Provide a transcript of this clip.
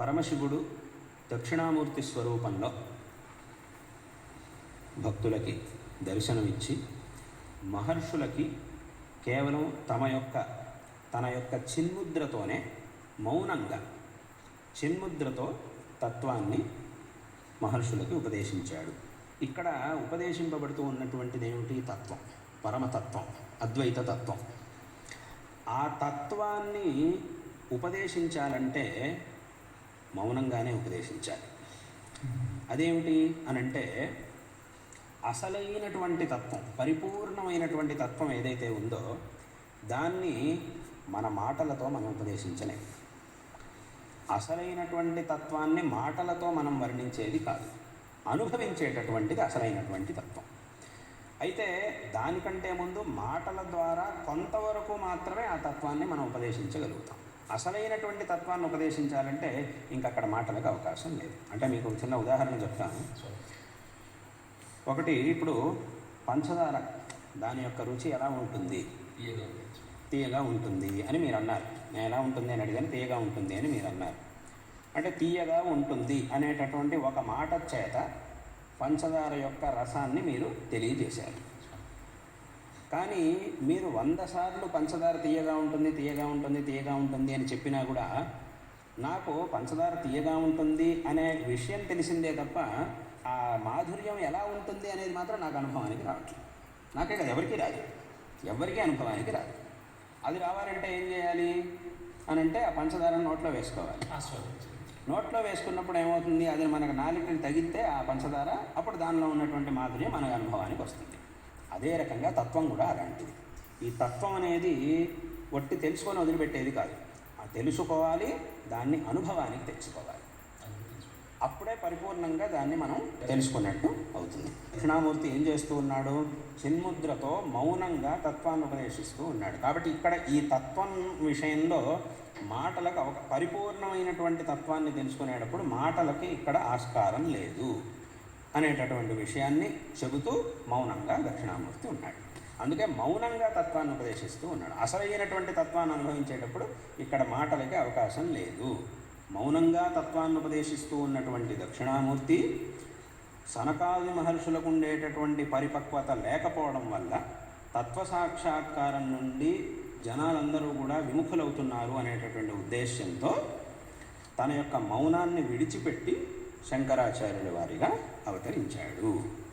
పరమశివుడు దక్షిణామూర్తి స్వరూపంలో భక్తులకి దర్శనమిచ్చి మహర్షులకి కేవలం తమ యొక్క తన యొక్క చిన్ముద్రతోనే మౌనంగా చిన్ముద్రతో తత్వాన్ని మహర్షులకి ఉపదేశించాడు. ఇక్కడ ఉపదేశింపబడుతూ ఉన్నటువంటిది ఏమిటి? తత్వం పరమతత్వం అద్వైత తత్వం. ఆ తత్వాన్ని ఉపదేశించాలంటే మౌనంగానే ఉపదేశించాలి. అదేమిటి అనంటే అసలైనటువంటి తత్వం పరిపూర్ణమైనటువంటి తత్వం ఏదైతే ఉందో దాన్ని మన మాటలతో మనం ఉపదేశించలేం. అసలైనటువంటి తత్వాన్ని మాటలతో మనం వర్ణించేది కాదు. అనుభవించేటటువంటిది అసలైనటువంటి తత్వం. అయితే దానికంటే ముందు మాటల ద్వారా కొంతవరకు మాత్రమే ఆ తత్వాన్ని మనం ఉపదేశించగలుగుతాం. అసలైనటువంటి తత్వాన్ని ఉపదేశించాలంటే ఇంకక్కడ మాటలకు అవకాశం లేదు. అంటే మీకు చిన్న ఉదాహరణ చెప్తాను. ఒకటి ఇప్పుడు పంచదార దాని యొక్క రుచి ఎలా ఉంటుంది? తీయగా ఉంటుంది అని మీరు అన్నారు. నేను ఎలా ఉంటుంది అని అడిగాను తీయగా ఉంటుంది అని మీరు అన్నారు. అంటే తీయగా ఉంటుంది అనేటటువంటి ఒక మాట చేత పంచదార యొక్క రసాన్ని మీరు తెలియజేశారు. కానీ మీరు వంద సార్లు పంచదార తీయగా ఉంటుంది తీయగా ఉంటుంది తీయగా ఉంటుంది అని చెప్పినా కూడా నాకు పంచదార తీయగా ఉంటుంది అనే విషయం తెలిసిందే తప్ప ఆ మాధుర్యం ఎలా ఉంటుంది అనేది మాత్రం నాకు అనుభవానికి రావట్లేదు. నాకే కదా ఎవరికీ రాదు. ఎవరికీ అనుభవానికి రాదు. అది రావాలంటే ఏం చేయాలి అని అంటే ఆ పంచదారను నోట్లో వేసుకోవాలి. నోట్లో వేసుకున్నప్పుడు ఏమవుతుంది? అది మనకు నాలుకని తగిలితే ఆ పంచదార అప్పుడు దానిలో ఉన్నటువంటి మాధుర్యం మనకు అనుభవానికి వస్తుంది. అదే రకంగా తత్వం కూడా అలాంటిది. ఈ తత్వం అనేది ఒట్టి తెలుసుకొని వదిలిపెట్టేది కాదు. ఆ తెలుసుకోవాలి దాన్ని అనుభవానికి తెచ్చుకోవాలి. అప్పుడే పరిపూర్ణంగా దాన్ని మనం తెలుసుకున్నట్టు అవుతుంది. దక్షిణామూర్తి ఏం చేస్తూ ఉన్నాడు? చిన్ముద్రతో మౌనంగా తత్వాన్ని ఉపదేశిస్తూ ఉన్నాడు. కాబట్టి ఇక్కడ ఈ తత్వం విషయంలో మాటలకు ఒక పరిపూర్ణమైనటువంటి తత్వాన్ని తెలుసుకునేటప్పుడు మాటలకి ఇక్కడ ఆస్కారం లేదు. అనేటటువంటి విషయాన్ని చెబుతూ మౌనంగా దక్షిణామూర్తి ఉన్నాడు. అందుకే మౌనంగా తత్వాన్ని ఉపదేశిస్తూ ఉన్నాడు. అసలైనటువంటి తత్వాన్ని అనుభవించేటప్పుడు ఇక్కడ మాటలకి అవకాశం లేదు. మౌనంగా తత్వాన్ని ఉపదేశిస్తూ ఉన్నటువంటి దక్షిణామూర్తి సనకాది మహర్షులకు ఉండేటటువంటి పరిపక్వత లేకపోవడం వల్ల తత్వసాక్షాత్కారం నుండి జనాలందరూ కూడా విముఖులవుతున్నారు అనేటటువంటి ఉద్దేశ్యంతో తన యొక్క మౌనాన్ని విడిచిపెట్టి శంకరాచార్యుల వారిగా అవతరించాడు.